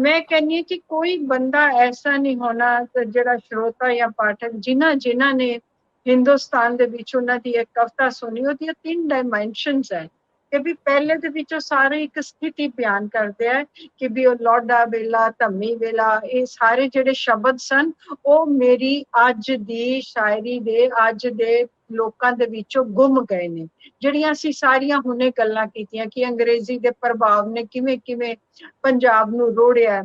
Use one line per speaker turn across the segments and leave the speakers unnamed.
ਮੈਂ ਕਹਿੰਨੀ ਹਾਂ ਕਿ ਕੋਈ ਬੰਦਾ ਐਸਾ ਨਹੀਂ ਹੋਣਾ ਜਿਹੜਾ ਸ਼ਰੋਤਾ ਜਾਂ ਪਾਠਕ ਜਿਨ੍ਹਾਂ ਜਿਨ੍ਹਾਂ ਨੇ ਹਿੰਦੁਸਤਾਨ ਦੇ ਵਿੱਚ ਉਹਨਾਂ ਦੀ ਇੱਕ ਕਵਿਤਾ ਸੁਣੀ, ਉਹਦੀਆਂ ਤਿੰਨ ਡਾਈਮੈਂਸ਼ਨਸ ਹੈ। ਕਿ ਵੀ ਪਹਿਲੇ ਦੇ ਵਿੱਚ ਉਹ ਸਾਰੇ ਇੱਕ ਸਥਿਤੀ ਬਿਆਨ ਕਰਦੇ ਆ ਕਿ ਵੀ ਉਹ ਲੋਡਾ ਵੇਲਾ, ਧੰਮੀ ਵੇਲਾ, ਇਹ ਸਾਰੇ ਜਿਹੜੇ ਸ਼ਬਦ ਸਨ, ਉਹ ਮੇਰੀ ਅੱਜ ਦੀ ਸ਼ਾਇਰੀ ਦੇ, ਅੱਜ ਦੇ ਲੋਕਾਂ ਦੇ ਵਿੱਚੋਂ ਗੁੰਮ ਗਏ ਨੇ। ਜਿਹੜੀਆਂ ਅਸੀਂ ਸਾਰੀਆਂ ਹੁਣੇ ਗੱਲਾਂ ਕੀਤੀਆਂ ਕਿ ਅੰਗਰੇਜ਼ੀ ਦੇ ਪ੍ਰਭਾਵ ਨੇ ਕਿਵੇਂ ਕਿਵੇਂ ਪੰਜਾਬ ਨੂੰ ਰੋੜਿਆ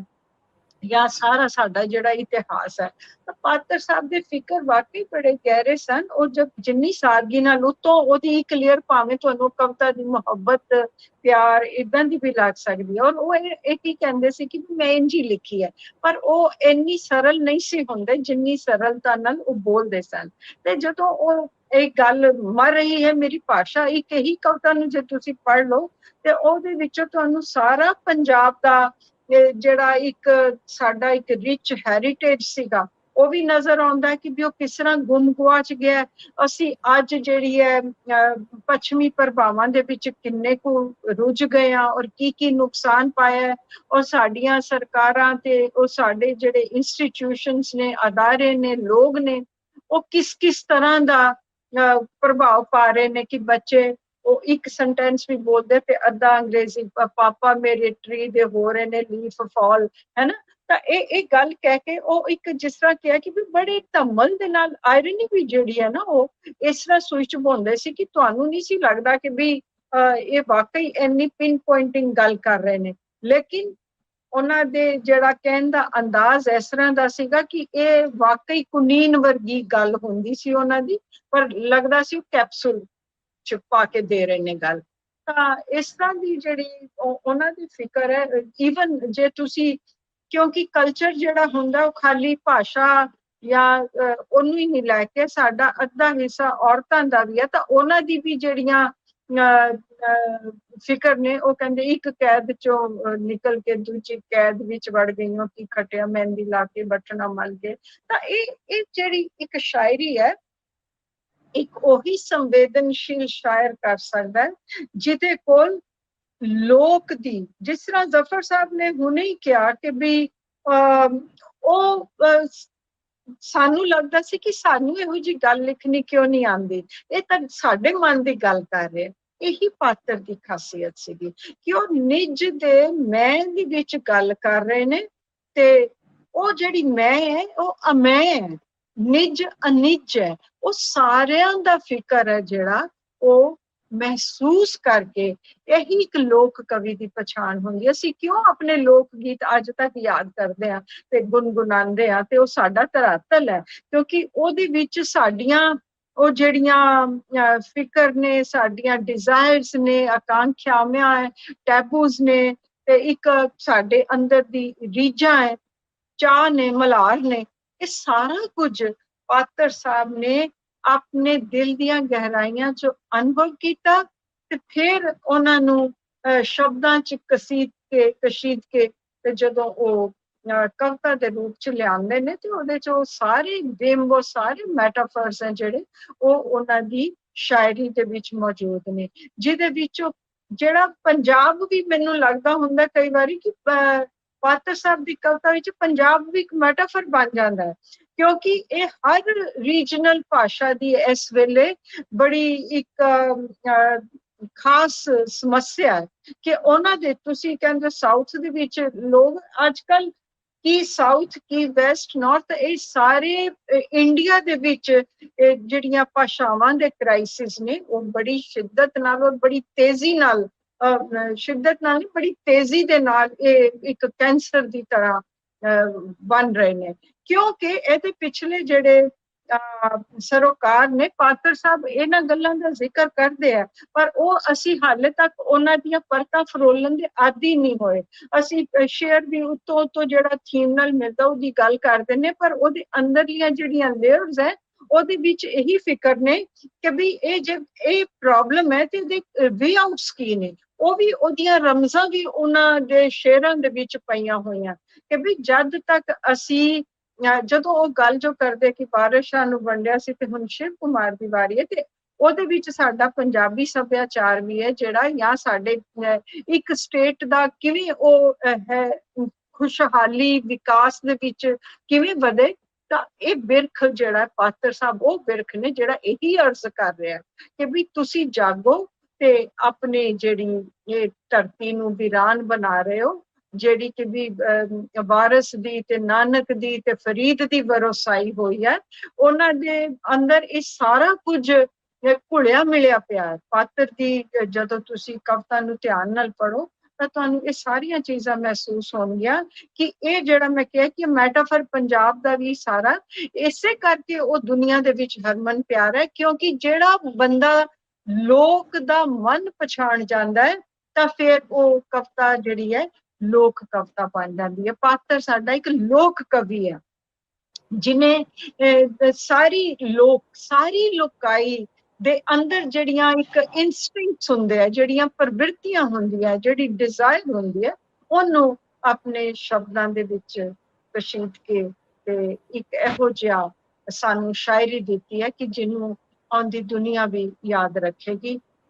ਜਾਂ ਸਾਰਾ ਸਾਡਾ ਜਿਹੜਾ ਇਤਿਹਾਸ ਹੈ, ਤਾਂ ਪਾਤਰ ਸਾਹਿਬ ਦੇ ਫਿਕਰ ਵਾਕਈ ਬੜੇ ਗਹਿਰੇ ਸਨ। ਉਹ ਜਦ ਜਿੰਨੀ ਸਾਦਗੀ ਨਾਲ ਉਤੋਂ ਉਹਦੀ ਕਲੀਅਰ ਭਾਵੇਂ ਤੁਹਾਨੂੰ ਕਵਿਤਾ ਦੀ ਮੁਹੱਬਤ, ਪਿਆਰ ਇਦਾਂ ਦੀ ਵੀ ਲੱਗ ਸਕਦੀ ਹੈ। ਔਰ ਉਹ ਇਹ ਕੀ ਕਹਿੰਦੇ ਸੀ ਕਿ ਮੈਂ ਇੰਜੀ ਲਿਖੀ ਹੈ, ਪਰ ਉਹ ਇੰਨੀ ਸਰਲ ਨਹੀਂ ਸੀ ਹੁੰਦੇ ਜਿੰਨੀ ਸਰਲਤਾ ਨਾਲ ਉਹ ਬੋਲਦੇ ਸਨ। ਤੇ ਜਦੋਂ ਉਹ ਇਹ ਗੱਲ ਮਰ ਰਹੀ ਹੈ, ਮੇਰੀ ਭਾਸ਼ਾ ਇੱਕ ਹੀ ਕਵਿਤਾ ਨੂੰ ਜੇ ਤੁਸੀਂ ਪੜ੍ਹ ਲਓ, ਤੇ ਉਹਦੇ ਵਿੱਚੋਂ ਤੁਹਾਨੂੰ ਸਾਰਾ ਪੰਜਾਬ ਦਾ ਜਿਹੜਾ ਇੱਕ ਸਾਡਾ ਇੱਕ ਰਿਚ ਹੈਰੀਟੇਜ ਸੀਗਾ, ਉਹ ਵੀ ਨਜ਼ਰ ਆਉਂਦਾ ਕਿ ਵੀ ਉਹ ਕਿਸ ਤਰ੍ਹਾਂ ਗੁੰਮ ਗਵਾਚ ਗਿਆ ਅਸੀਂ ਅੱਜ ਜਿਹੜੀ ਹੈ ਪੱਛਮੀ ਪ੍ਰਭਾਵਾਂ ਦੇ ਵਿੱਚ ਕਿੰਨੇ ਕੁ ਰੁੱਝ ਗਏ ਆ ਔਰ ਕੀ ਕੀ ਨੁਕਸਾਨ ਪਾਇਆ ਔਰ ਸਾਡੀਆਂ ਸਰਕਾਰਾਂ ਤੇ ਉਹ ਸਾਡੇ ਜਿਹੜੇ ਇੰਸਟੀਟਿਊਸ਼ਨਸ ਨੇ, ਅਦਾਰੇ ਨੇ, ਲੋਕ ਨੇ, ਉਹ ਕਿਸ ਕਿਸ ਤਰ੍ਹਾਂ ਦਾ ਪ੍ਰਭਾਵ ਪਾ ਰਹੇ ਨੇ ਕਿ ਬੱਚੇ ਉਹ ਇੱਕ ਸੈਂਟੈਂਸ ਵੀ ਬੋਲਦੇ ਤੇ ਅੱਧਾ ਅੰਗਰੇਜ਼ੀ ਪਾਪਾ ਮੇਰੇ ਟਰੀ ਦੇ ਹੋ ਰਹੇ ਨੇ ਲੀਫ ਫਾਲ ਹੈਨਾ? ਤਾਂ ਇਹ ਇਹ ਗੱਲ ਕਹਿ ਕੇ ਉਹ ਇੱਕ ਜਿਸ ਤਰ੍ਹਾਂ ਕਿਹਾ ਕਿ ਵੀ ਬੜੇ ਧਮਲ ਦੇ ਨਾਲ ਆਇਰਨੀ ਵੀ ਜਿਹੜੀ ਹੈ ਨਾ ਉਹ ਇਸ ਤਰ੍ਹਾਂ ਸੋਚ ਬੋਲਦੇ ਸੀ ਕਿ ਤੁਹਾਨੂੰ ਨਹੀਂ ਸੀ ਲੱਗਦਾ ਕਿ ਵੀ ਇਹ ਵਾਕਈ ਇੰਨੀ ਪਿਨ ਪੁਆਇੰਟਿੰਗ ਗੱਲ ਕਰ ਰਹੇ ਨੇ। ਲੇਕਿਨ ਉਹਨਾਂ ਦੇ ਜਿਹੜਾ ਕਹਿਣ ਦਾ ਅੰਦਾਜ਼ ਇਸ ਤਰ੍ਹਾਂ ਦਾ ਸੀਗਾ ਕਿ ਇਹ ਵਾਕਈ ਕੁਨੀਨ ਵਰਗੀ ਗੱਲ ਹੁੰਦੀ ਸੀ ਉਹਨਾਂ ਦੀ, ਪਰ ਲੱਗਦਾ ਸੀ ਉਹ ਕੈਪਸੂਲ ਛੁਪਾ ਕੇ ਦੇ ਰਹੇ ਨੇ ਗੱਲ। ਤਾਂ ਇਸ ਤਰ੍ਹਾਂ ਦੀ ਜਿਹੜੀ ਉਹਨਾਂ ਦੀ ਫਿਕਰ ਹੈ ਈਵਨ ਜੇ ਤੁਸੀਂ, ਕਿਉਂਕਿ ਕਲਚਰ ਜਿਹੜਾ ਹੁੰਦਾ ਉਹ ਖਾਲੀ ਭਾਸ਼ਾ ਜਾਂ ਉਹਨੂੰ ਹੀ ਨਹੀਂ ਲੈ ਕੇ ਸਾਡਾ ਅੱਧਾ ਹਿੱਸਾ ਔਰਤਾਂ ਦਾ ਵੀ ਹੈ, ਤਾਂ ਉਹਨਾਂ ਦੀ ਵੀ ਜਿਹੜੀਆਂ ਫਿਕਰ ਨੇ, ਉਹ ਕਹਿੰਦੇ ਇੱਕ ਕੈਦ ਚੋਂ ਨਿਕਲ ਕੇ ਦੂਜੀ ਕੈਦ ਵਿੱਚ ਵੜ ਗਈਆਂ, ਕਿ ਖਟਿਆ, ਮਹਿੰਦੀ ਲਾ ਕੇ ਬਟਨਾ ਮਲ ਗਏ। ਤਾਂ ਇਹ ਇਹ ਜਿਹੜੀ ਇੱਕ ਸ਼ਾਇਰੀ ਹੈ ਇੱਕ ਉਹੀ ਸੰਵੇਦਨਸ਼ੀਲ ਸ਼ਾਇਰ ਕਰ ਸਕਦਾ ਜਿਹਦੇ ਕੋਲ ਲੋਕ ਦੀ, ਜਿਸ ਤਰ੍ਹਾਂ ਜ਼ਫਰ ਸਾਹਿਬ ਨੇ ਹੁਣੇ ਹੀ ਕਿਹਾ ਕਿ ਵੀ ਉਹ ਸਾਨੂੰ ਲੱਗਦਾ ਸੀ ਕਿ ਸਾਨੂੰ ਇਹੋ ਜੀ ਗੱਲ ਲਿਖਣੀ ਕਿਉਂ ਨਹੀਂ ਆਉਂਦੀ? ਇਹ ਤਾਂ ਸਾਡੇ ਮਨ ਦੀ ਗੱਲ ਕਰ ਰਿਹਾ। ਇਹੀ ਪਾਤਰ ਦੀ ਖਾਸੀਅਤ ਸੀਗੀ। ਕਿ ਉਹ ਨਿੱਜ ਦੇ ਮੈਂ ਦੀ ਵਿੱਚ ਗੱਲ ਕਰ ਰਹੇ ਨੇ ਤੇ ਉਹ ਜਿਹੜੀ ਮੈਂ ਹੈ, ਉਹ ਅਮੈ ਹੈ। ਨਿਜ ਅਨਿਜ ਹੈ। ਉਹ ਸਾਰਿਆਂ ਦਾ ਫਿਕਰ ਹੈ ਜਿਹੜਾ ਉਹ ਮਹਿਸੂਸ ਕਰਕੇ ਇਹੀ ਇੱਕ ਲੋਕ ਕਵੀ ਦੀ ਪਛਾਣ ਹੁੰਦੀ ਹੈ। ਅਸੀਂ ਕਿਉਂ ਆਪਣੇ ਲੋਕ ਗੀਤ ਅੱਜ ਤੱਕ ਯਾਦ ਕਰਦੇ ਆ ਤੇ ਗੁੰਗੁਣਾਉਂਦੇ ਆ ਤੇ ਉਹ ਸਾਡਾ ਧਰਾਤਲ ਹੈ? ਕਿਉਂਕਿ ਉਹਦੇ ਵਿੱਚ ਸਾਡੀਆਂ, ਉਹ ਜਿਹੜੀਆਂ ਫਿਕਰ ਨੇ, ਸਾਡੀਆਂ ਡਿਜ਼ਾਇਰਸ ਨੇ, ਆਕਾਂਖਿਆਵਾਂ ਹੈ ਟੈਬੂਸ ਨੇ ਤੇ ਇੱਕ ਸਾਡੇ ਅੰਦਰ ਦੀ ਰੀਝਾਂ ਹੈ, ਚਾਹ ਨੇ, ਮਲਾਰ ਨੇ ਇਹ ਸਾਰਾ ਕੁਝ ਪਾਤਰ ਸਾਹਿਬ ਨੇ ਆਪਣੇ ਦਿਲ ਦੀਆਂ ਗਹਿਰਾਈਆਂ 'ਚ ਅਨੁਭਵ ਕੀਤਾ ਤੇ ਫਿਰ ਉਹਨਾਂ ਨੂੰ ਸ਼ਬਦਾਂ 'ਚ ਕਸੀਦ ਕੇ, ਕਸ਼ੀਦ ਕੇ ਤੇ ਜਦੋਂ ਉਹ ਕਵਿਤਾ ਦੇ ਰੂਪ 'ਚ ਲਿਆਉਂਦੇ ਨੇ ਤੇ ਉਹਦੇ 'ਚ ਉਹ ਸਾਰੇ ਉਹ ਸਾਰੇ ਮੈਟਾਫਰਸ ਹਨ ਜਿਹੜੇ ਉਹ ਉਹਨਾਂ ਦੀ ਸ਼ਾਇਰੀ ਦੇ ਵਿੱਚ ਮੌਜੂਦ ਨੇ। ਜਿਹਦੇ ਵਿੱਚੋਂ ਜਿਹੜਾ ਪੰਜਾਬ ਵੀ ਮੈਨੂੰ ਲੱਗਦਾ ਹੁੰਦਾ ਕਈ ਵਾਰੀ ਕਿ ਪਾਤਰ ਸਾਹਿਬ ਦੀ ਕਵਿਤਾ ਵਿੱਚ ਪੰਜਾਬ ਵੀ ਇੱਕ ਮੈਟਾਫਰ ਬਣ ਜਾਂਦਾ ਹੈ, ਕਿਉਂਕਿ ਇਹ ਹਰ ਰੀਜਨਲ ਭਾਸ਼ਾ ਦੀ ਇਸ ਵੇਲੇ ਬੜੀ ਇੱਕ ਖਾਸ ਸਮੱਸਿਆ ਹੈ ਕਿ ਉਹਨਾਂ ਦੇ, ਤੁਸੀਂ ਕਹਿੰਦੇ ਸਾਊਥ ਦੇ ਵਿੱਚ ਲੋਕ ਅੱਜਕੱਲ ਕੀ ਸਾਊਥ ਕੀ ਵੈਸਟ ਨਾਰਥ ਇਹ ਸਾਰੇ ਇੰਡੀਆ ਦੇ ਵਿੱਚ ਜਿਹੜੀਆਂ ਭਾਸ਼ਾਵਾਂ ਦੇ ਕ੍ਰਾਈਸਿਸ ਨੇ, ਉਹ ਬੜੀ ਸ਼ਿੱਦਤ ਨਾਲ ਔਰ ਬੜੀ ਤੇਜ਼ੀ ਨਾਲ ਸ਼ਿੱਦਤ ਨਾਲ ਬੜੀ ਤੇਜ਼ੀ ਦੇ ਨਾਲ ਇਹ ਇੱਕ ਕੈਂਸਰ ਦੀ ਤਰ੍ਹਾਂ ਬਣ ਰਹੇ ਨੇ। ਕਿਉਂਕਿ ਇਹਦੇ ਪਿਛਲੇ ਜਿਹੜੇ ਸਰੋਕਾਰ ਨੇ, ਪਾਤਰ ਸਾਹਿਬ ਇਹਨਾਂ ਗੱਲਾਂ ਦਾ ਜ਼ਿਕਰ ਕਰਦੇ ਆ, ਪਰ ਉਹ ਅਸੀਂ ਹਾਲੇ ਤੱਕ ਉਹਨਾਂ ਦੀਆਂ ਪਰਤਾਂ ਫਰੋਲਣ ਦੇ ਆਦੀ ਨਹੀਂ ਹੋਏ। ਅਸੀਂ ਸ਼ੇਅਰ ਦੀ ਉਤੋਂ ਤੋਂ ਜਿਹੜਾ ਥੀਮ ਨਾਲ ਮਿਲਦਾ, ਉਹਦੀ ਗੱਲ ਕਰਦੇ ਨੇ ਪਰ ਉਹਦੇ ਅੰਦਰਲੀਆਂ ਜਿਹੜੀਆਂ ਲੇਅਰਸ ਹੈ, ਉਹਦੇ ਵਿੱਚ ਇਹੀ ਫਿਕਰ ਨੇ ਕਿ ਵੀ ਇਹ ਜੇ, ਇਹ ਪ੍ਰੋਬਲਮ ਹੈ ਤੇ ਇਹਦੇ ਵੇ ਆਊਟਸ ਕੀ ਨੇ। ਉਹ ਵੀ ਉਹਦੀਆਂ ਰਮਜ਼ਾਂ ਵੀ ਉਹਨਾਂ ਦੇ ਸ਼ੇਰਾਂ ਦੇ ਵਿੱਚ ਪਈਆਂ ਹੋਈਆਂ ਕਿ ਵੀ ਜਦ ਤੱਕ ਅਸੀਂ ਜਦੋਂ ਉਹ ਗੱਲ ਜੋ ਕਰਦੇ ਕਿ ਬਾਰਿਸ਼ਾਂ ਨੂੰ ਵੰਡਿਆ ਸੀ ਤੇ ਹੁਣ ਸ਼ਿਵ ਕੁਮਾਰ ਦੀ ਵਾਰੀ ਹੈ ਤੇ ਉਹਦੇ ਵਿੱਚ ਸਾਡਾ ਪੰਜਾਬੀ ਸੱਭਿਆਚਾਰ ਵੀ ਹੈ ਜਿਹੜਾ ਜਾਂ ਸਾਡੇ ਇੱਕ ਸਟੇਟ ਦਾ ਕਿਵੇਂ ਉਹ ਹੈ, ਖੁਸ਼ਹਾਲੀ ਵਿਕਾਸ ਦੇ ਵਿੱਚ ਕਿਵੇਂ ਵਧੇ, ਤਾਂ ਇਹ ਬਿਰਖ ਜਿਹੜਾ ਪਾਤਰ ਸਾਹਿਬ ਉਹ ਬਿਰਖ ਨੇ ਜਿਹੜਾ ਇਹੀ ਅਰਜ਼ ਕਰ ਰਿਹਾ ਕਿ ਵੀ ਤੁਸੀਂ ਜਾਗੋ ਤੇ ਆਪਣੀ ਜਿਹੜੀ ਇਹ ਧਰਤੀ ਨੂੰ ਵੀਰਾਨ ਬਣਾ ਰਹੇ ਹੋ, ਜਿਹੜੀ ਕਿ ਵੀ ਵਾਰਿਸ ਦੀ ਤੇ ਨਾਨਕ ਦੀ ਤੇ ਫਰੀਦ ਦੀ ਵਰਸਾਈ ਹੋਈ ਹੈ, ਉਹਨਾਂ ਦੇ ਅੰਦਰ ਇਹ ਸਾਰਾ ਕੁਝ ਘੁਲਿਆ ਮਿਲਿਆ ਪਿਆ ਹੈ। ਪਾਤਰ ਦੀ ਜਦੋਂ ਤੁਸੀਂ ਕਵਿਤਾ ਨੂੰ ਧਿਆਨ ਨਾਲ ਪੜੋ ਤਾਂ ਤੁਹਾਨੂੰ ਇਹ ਸਾਰੀਆਂ ਚੀਜ਼ਾਂ ਮਹਿਸੂਸ ਹੋਣਗੀਆਂ ਕਿ ਇਹ ਜਿਹੜਾ ਮੈਂ ਕਿਹਾ ਕਿ ਮੈਟਾਫਰ ਪੰਜਾਬ ਦਾ ਵੀ ਸਾਰਾ, ਇਸੇ ਕਰਕੇ ਉਹ ਦੁਨੀਆ ਦੇ ਵਿੱਚ ਹਰਮਨ ਪਿਆਰ ਹੈ, ਕਿਉਂਕਿ ਜਿਹੜਾ ਬੰਦਾ ਲੋਕ ਦਾ ਮਨ ਪਛਾਣ ਜਾਂਦਾ ਹੈ, ਤਾਂ ਫਿਰ ਉਹ ਕਵਿਤਾ ਜਿਹੜੀ ਹੈ, ਲੋਕ ਕਵਿਤਾ ਬਣ ਜਾਂਦੀ ਹੈ। ਪਾਤਰ ਸਾਡਾ ਇੱਕ ਲੋਕ ਕਵੀ ਹੈ, ਜਿਨੇ ਸਾਰੀ ਲੋਕ, ਸਾਰੀ ਲੋਕਾਈ ਦੇ ਅੰਦਰ ਜਿਹੜੀਆਂ ਇੱਕ ਇਨਸਟਿੰਕਟਸ ਹੁੰਦੇ ਆ, ਜਿਹੜੀਆਂ ਪ੍ਰਵਿਰਤੀਆਂ ਹੁੰਦੀਆਂ, ਜਿਹੜੀ ਡਿਜ਼ਾਇਰ ਹੁੰਦੀ ਹੈ, ਉਹਨੂੰ ਆਪਣੇ ਸ਼ਬਦਾਂ ਦੇ ਵਿੱਚ ਕਸ਼ੀਦ ਕੇ ਤੇ ਇੱਕ ਇਹੋ ਜਿਹਾ ਸਾਨੂੰ ਸ਼ਾਇਰੀ ਦਿੱਤੀ ਹੈ ਕਿ ਜਿਹਨੂੰ ਆਉਂਦੀ ਦੁਨੀਆ ਵੀ ਯਾਦ ਰੱਖੇਗੀ।